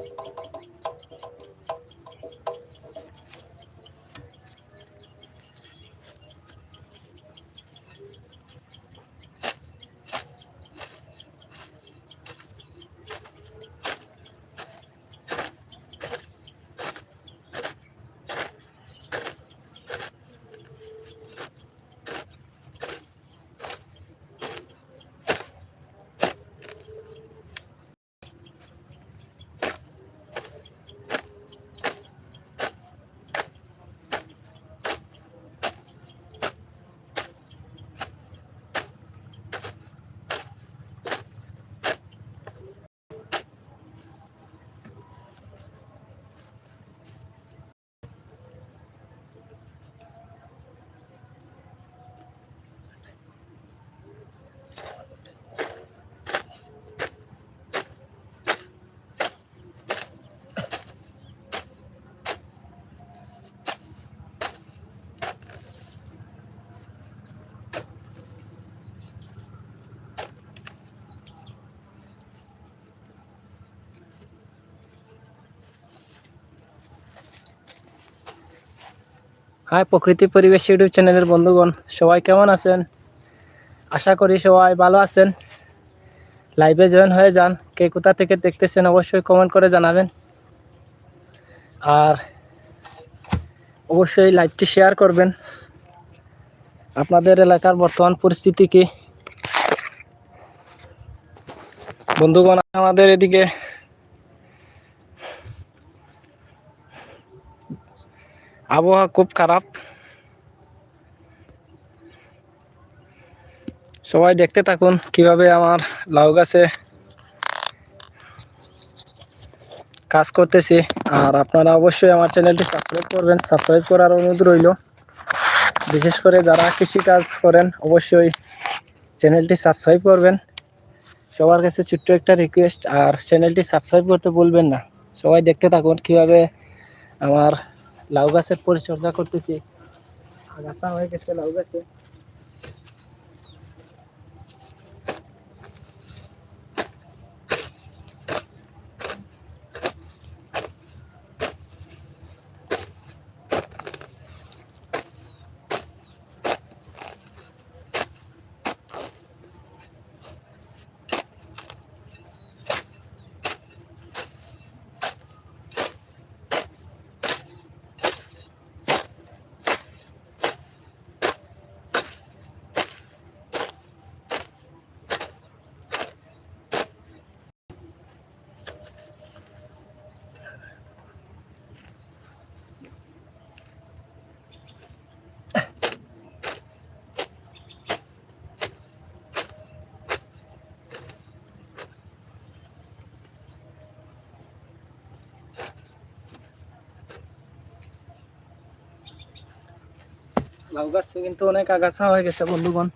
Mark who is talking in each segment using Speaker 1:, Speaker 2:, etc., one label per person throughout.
Speaker 1: Thank you. High প্রকৃতি পরিবেশ YouTube চ্যানেলের বন্ধুগণ, সবাই কেমন আছেন? আশা করি সবাই ভালো আছেন। লাইভে জয়েন হয়ে যান। কে কোথা থেকে দেখতেছেন অবশ্যই কমেন্ট করে জানাবেন। আর অবশ্যই লাইভটি শেয়ার করবেন। আপনাদের এলাকার বর্তমান পরিস্থিতি কি? বন্ধুগণ, আমাদের এদিকে আবহাওয়া খুব খারাপ। সবাই দেখতে থাকুন কীভাবে আমার লাউ গাছে কাজ করতেছি। আর আপনারা অবশ্যই আমার চ্যানেলটি সাবস্ক্রাইব করবেন। সাবস্ক্রাইব করার অনুরোধ রইল। বিশেষ করে যারা কৃষি কাজ করেন, অবশ্যই চ্যানেলটি সাবস্ক্রাইব করবেন। সবার কাছে ছোট্ট একটা রিকোয়েস্ট আর চ্যানেলটি সাবস্ক্রাইব করতে ভুলবেন না। সবাই দেখতে থাকুন কীভাবে আমার লাউ গাছের পরিচর্যা করতেছি। আগাছা হয়ে গেছে লাউ গাছে। লাউ গাছে কিন্তু অনেক আগাছা হয়ে গেছে বন্ধুগণ।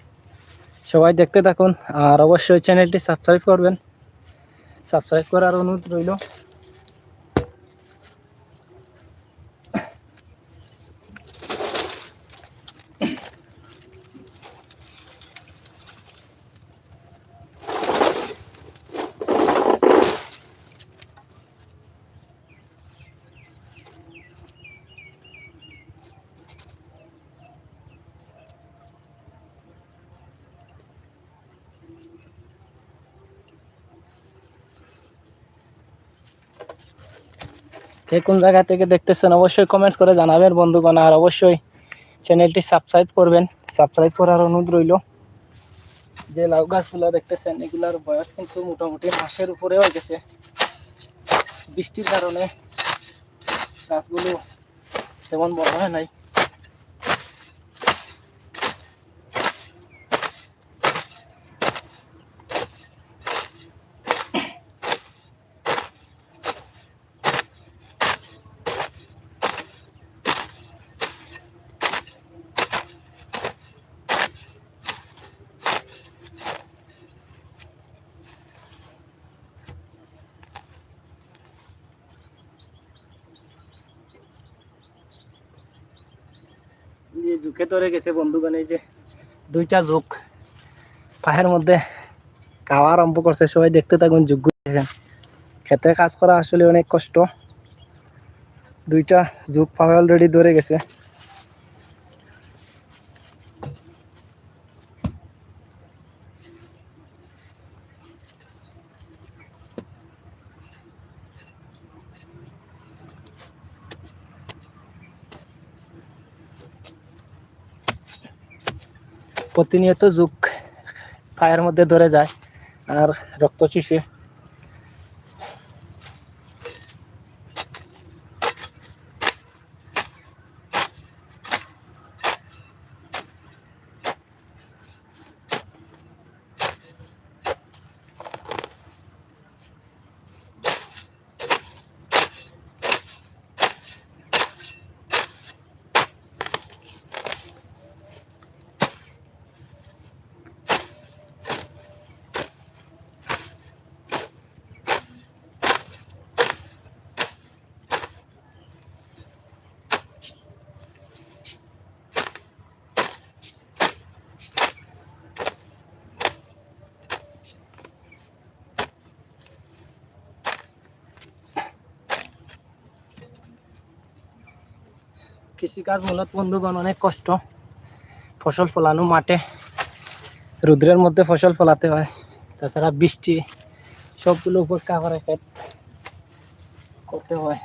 Speaker 1: সবাই দেখতে থাকুন আর অবশ্যই চ্যানেলটি সাবস্ক্রাইব করবেন। সাবস্ক্রাইব করার অনুরোধ রইল। কে কোন জায়গা থেকে দেখতেছেন অবশ্যই কমেন্টস করে জানাবেন বন্ধুগণ, আর অবশ্যই চ্যানেলটি সাবস্ক্রাইব করবেন। সাবস্ক্রাইব করার অনুরোধ রইল। যে লাউ গাছগুলো দেখতেছেন, এগুলার বয়স কিন্তু মোটামুটি মাসের উপরে হয়ে গেছে। বৃষ্টির কারণে গাছগুলো তেমন বড় হয় নাই যে ঝুঁকে ধরে গেছে বন্ধুগণ, এই যে দুইটা ঝুঁক। পায়ের মধ্যে খাওয়া আরম্ভ করছে, সবাই দেখতে থাকুন যোগ্য দেখেন, খেতে কাজ করা আসলে অনেক কষ্ট। দুইটা ঝুঁক পায়ে অলরেডি ধরে গেছে। প্রতিনিয়ত যুগ পায়ের মধ্যে ধরে যায়। আর রক্ত চুষে কৃষিকাজ মূলত বন্ধুগণ, অনেক কষ্ট। ফসল ফলানো মাঠে, রুদ্রের মধ্যে ফসল ফলাতে হয়। তাছাড়া বৃষ্টি সবগুলো উপেক্ষা করে ক্ষেত করতে হয়।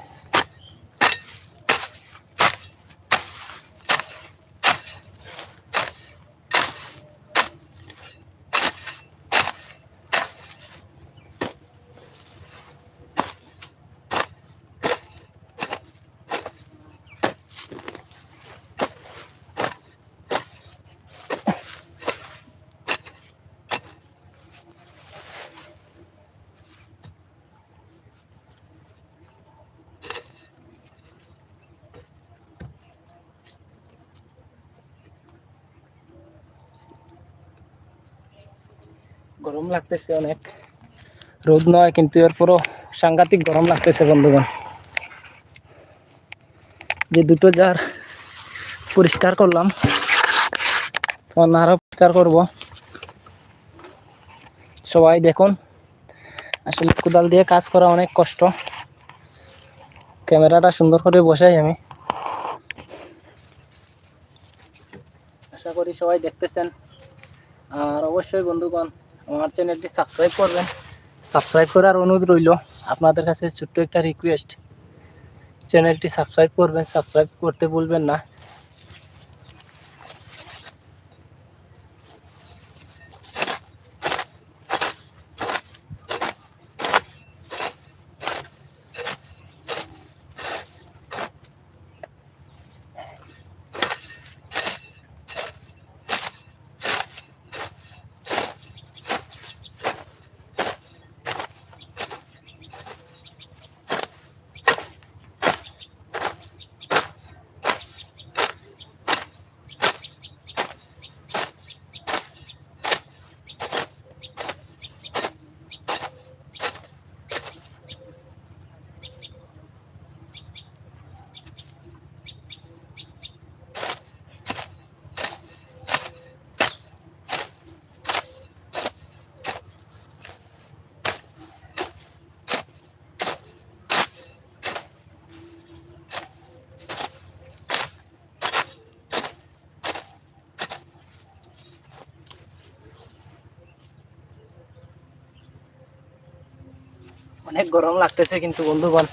Speaker 1: গরম লাগতেছে অনেক। রোদ নয় কিন্তু এরপরও সাংঘাতিক গরম লাগতেছে, বন্ধুগণ। যে দুটো জার পরিষ্কার করলাম, তখন আরও পরিষ্কার করব। সবাই দেখুন, আসলে কোদাল দিয়ে কাজ করা অনেক কষ্ট। ক্যামেরাটা সুন্দর করে বসাই আমি। আশা করি সবাই দেখতেছেন। আর অবশ্যই, বন্ধুগণ আমার চ্যানেলটি সাবস্ক্রাইব করবেন। সাবস্ক্রাইব করার অনুরোধ রইল আপনাদের কাছে ছোট্ট একটা রিকোয়েস্ট চ্যানেলটি সাবস্ক্রাইব করবেন সাবস্ক্রাইব করতে ভুলবেন না। অনেক গরম লাগতেছে, কিন্তু বন্ধুগণ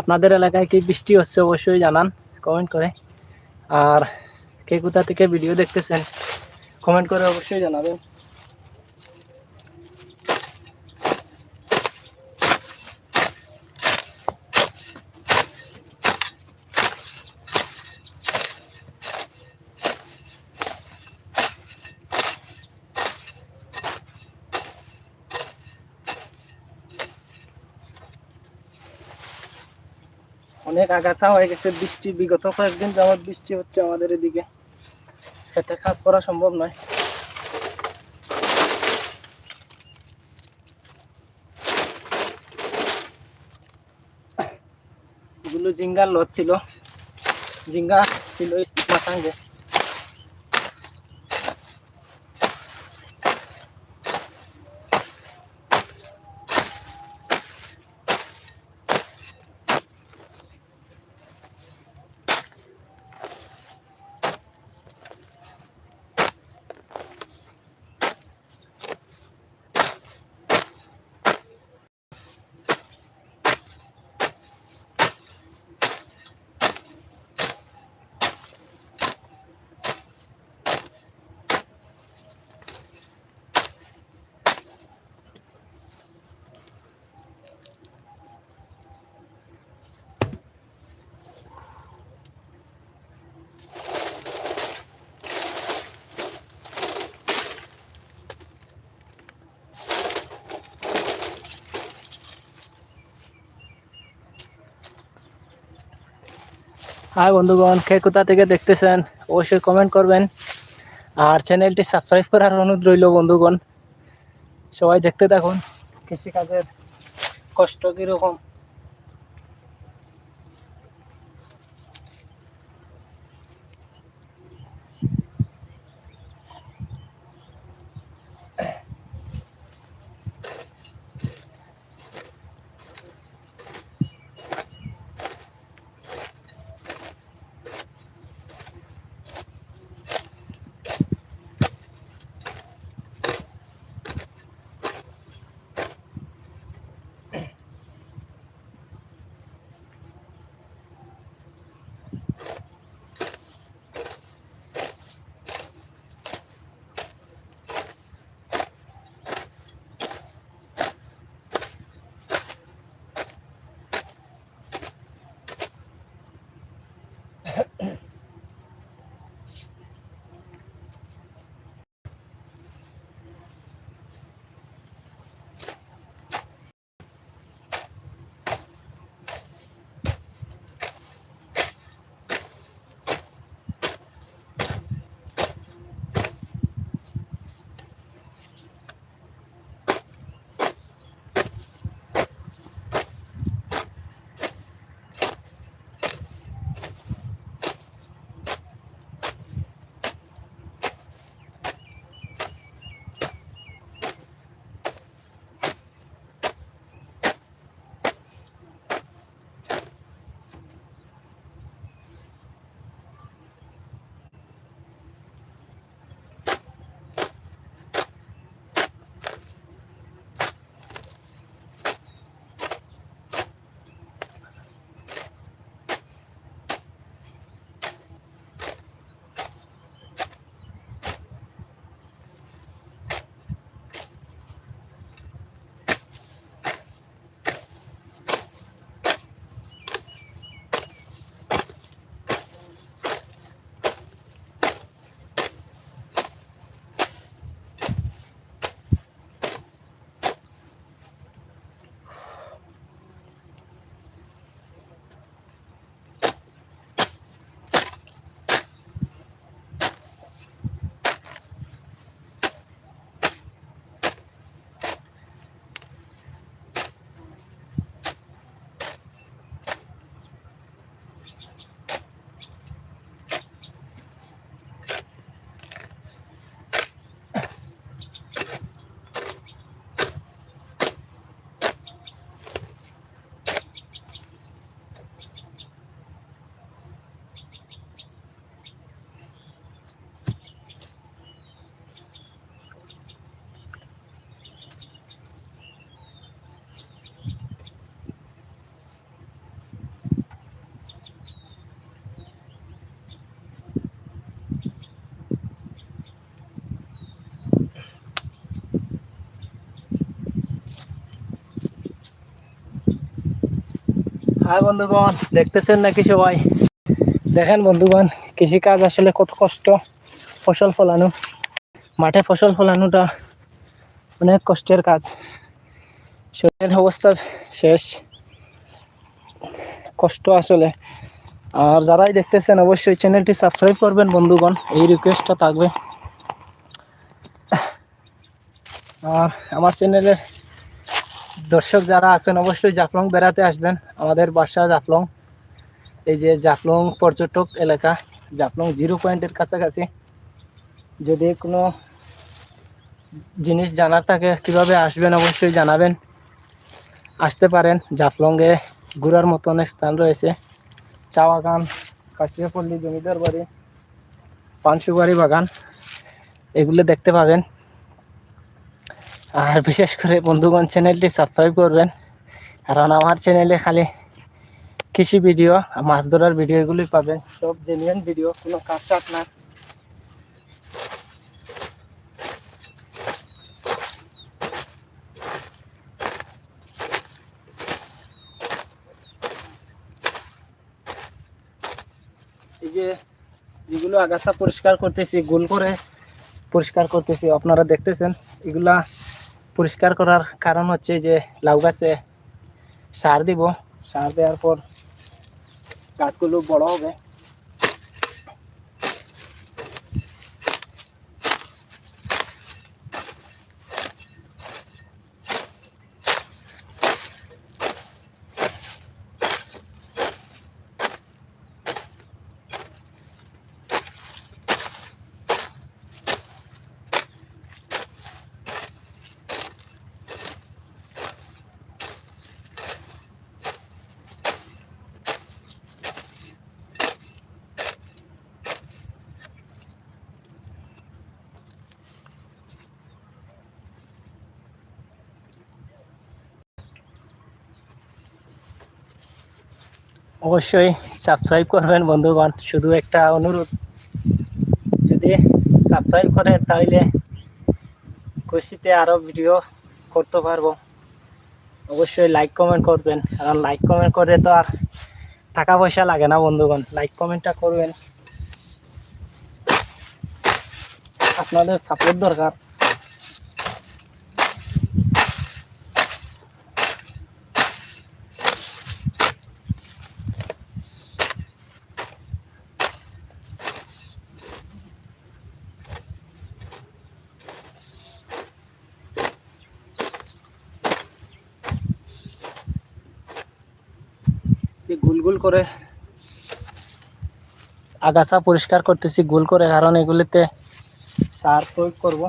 Speaker 1: আপনাদের এলাকায় কি বৃষ্টি হচ্ছে অবশ্যই জানান কমেন্ট করে। আর কে কোথা থেকে ভিডিও দেখতেছেন কমেন্ট করে অবশ্যই জানাবেন অনেক আগাছা হয়ে গেছে, বৃষ্টি বিগত কয়েকদিন যাওয়ার বৃষ্টি হচ্ছে আমাদের এদিকে। খেতে কাজ করা সম্ভব নয়। এগুলো জিঙ্গার লত ছিল। জিঙ্গা ছিল মাসাঙ্গে হাই বন্ধুগণ, কে কোথা থেকে দেখতেছেন, অবশ্যই কমেন্ট করবেন। আর চ্যানেলটি সাবস্ক্রাইব করার অনুরোধ রইল বন্ধুগণ। সবাই দেখতে থাকুন, কৃষিকাজের কষ্ট কীরকম? হাই বন্ধুগণ, দেখতেছেন নাকি সবাই? দেখেন বন্ধুগণ, কৃষিকাজ আসলে কত কষ্ট ফসল ফলানো। মাঠে ফসল ফলানোটা অনেক কষ্টের কাজ। শরীরের অবস্থা শেষ। কষ্ট আসলে। আর যারাই দেখতেছেন, অবশ্যই চ্যানেলটি সাবস্ক্রাইব করবেন বন্ধুগণ, এই রিকোয়েস্টটা থাকবে। আর আমার চ্যানেলের দর্শক যারা আছেন, অবশ্যই জাফলং বেড়াতে আসবেন। আমাদের বাসা জাফলং। এই যে জাফলং পর্যটক এলাকা, জাফলং জিরো পয়েন্টের কাছাকাছি। যদি কোনো জিনিস জানার থাকে, কীভাবে আসবেন অবশ্যই জানাবেন। আসতে পারেন, জাফলংয়ে ঘোরার মতো অনেক স্থান রয়েছে। চা বাগান কাশিয়াপল্লী জমিদার বাড়ি পান সুপারি বাগান, এগুলো দেখতে পাবেন। আর বিশেষ করে বন্ধুগণ চ্যানেলটি সাবস্ক্রাইব করবেন। কারণ আমার চ্যানেলে খালি কৃষি ভিডিও, মাছ ধরার ভিডিও এগুলোই পাবেন। সব জেনুইন ভিডিও কোনো কাজ না। এই যে যেগুলো আগাছা পরিষ্কার করতেছি, গোল করে পরিষ্কার করতেছি, আপনারা দেখতেছেন, এগুলা পরিষ্কার করার কারণ হচ্ছে যে লাউ গাছে সার দিব, সার দেওয়ার পর গাছগুলো বড় হবে। অবশ্যই সাবস্ক্রাইব করবেন বন্ধুগণ, শুধু একটা অনুরোধ। যদি সাবস্ক্রাইব করেন, তাহলে খুশিতে আরও ভিডিও করতে পারব। অবশ্যই লাইক কমেন্ট করবেন। কারণ লাইক কমেন্ট করে তো আর টাকা পয়সা লাগে না বন্ধুগণ। লাইক কমেন্টটা করবেন। আপনাদের সাপোর্ট দরকার যে গোল গোল করে আগাছা পরিষ্কার করতেছি গোল করে কারণ এগুলিতে সার প্রয়োগ করব।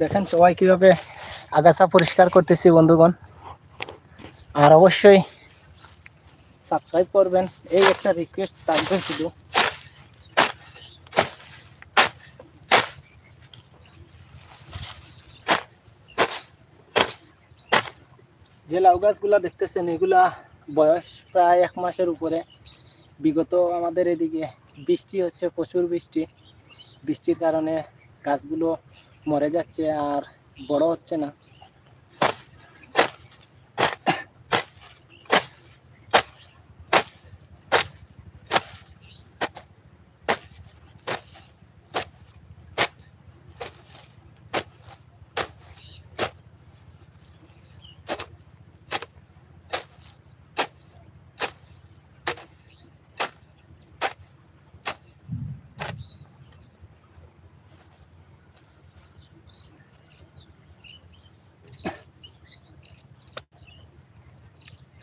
Speaker 1: দেখেন সবাই কীভাবে আগাছা পরিষ্কার করতেছি, বন্ধুগণ। আর অবশ্যই সাবস্ক্রাইব করবেন। এই একটা রিকোয়েস্ট থাকবে শুধু। যে লাউ গাছগুলা দেখতেছেন, এগুলা বয়স প্রায় এক মাসের উপরে। বিগত আমাদের এদিকে বৃষ্টি হচ্ছে, প্রচুর বৃষ্টি। বৃষ্টির কারণে গাছগুলো মরে যাচ্ছে আর বড় হচ্ছে না।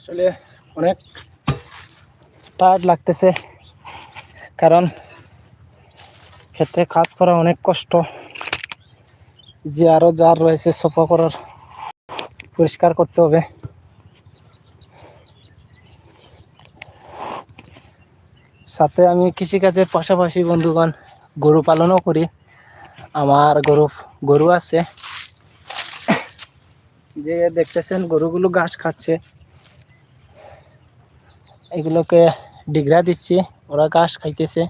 Speaker 1: আসলে অনেক টায়ার্ড লাগতেছে, কারণ ক্ষেতে কাজ করা অনেক কষ্ট। যে আরও যার রয়েছে সফা করার পরিষ্কার করতে হবে। সাথে আমি কৃষিকাজের পাশাপাশি বন্ধুগণ গরু পালনও করি। আমার গরু গরু আছে। যে দেখতেছেন গরুগুলো ঘাস খাচ্ছে। এগুলোকে ডিগরা দিচ্ছি ওরা ঘাস খাইতেছে।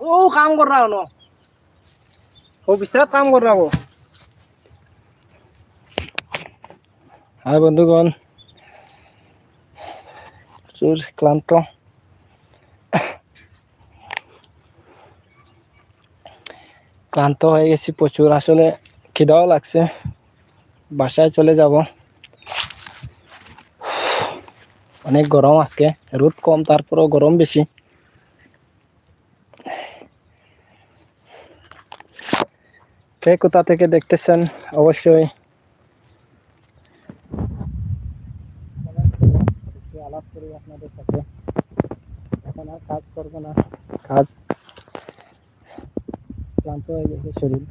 Speaker 1: ও কাম কর रहा हो ও বিশ্বরাত কাম কর रहा हो হ্যাঁ বন্ধুগণ প্রচুর ক্লান্ত ক্লান্ত হয়ে গেছি প্রচুর আসলে খিদাও লাগছে বাসায় চলে যাব অনেক গরম আজকে রোদ কম তারপরেও গরম বেশি কে কোথা থেকে দেখতেছেন? অবশ্যই। আলাপ করি আপনাদের সাথে। এখন আর কাজ করব না। কাজ? ক্লান্ত হয়ে গেছে শরীর।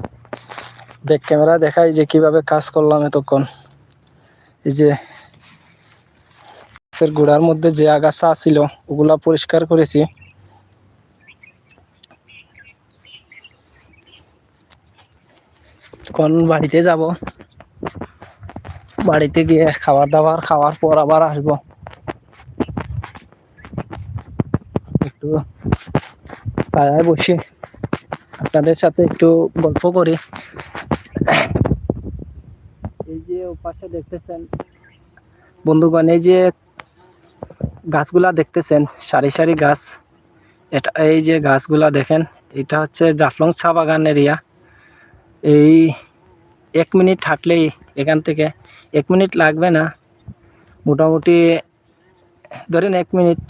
Speaker 1: ব্যাক ক্যামেরা দেখাই যে কীভাবে কাজ করলাম এতক্ষণ। এই যে গাছের গোড়ার মধ্যে যে আগাছা ছিল ওগুলা পরিষ্কার করেছি। এখন বাড়িতে যাব? বাড়িতে গিয়ে খাবার দাবার খাওয়ার পর আবার আসব। একটু ছায়ায় বসে আপনাদের সাথে একটু গল্প করি। এই যে পাশে দেখতেছেন বন্ধুগণ এই যে গাছগুলা দেখতেছেন, সারি সারি গাছ। এটা এই যে গাছগুলা দেখেন, এটা হচ্ছে জাফলং চা বাগান এরিয়া এই এক মিনিট হাঁটলেই এখান থেকে এক মিনিট লাগবে না। মোটামুটি ধরেন এক মিনিট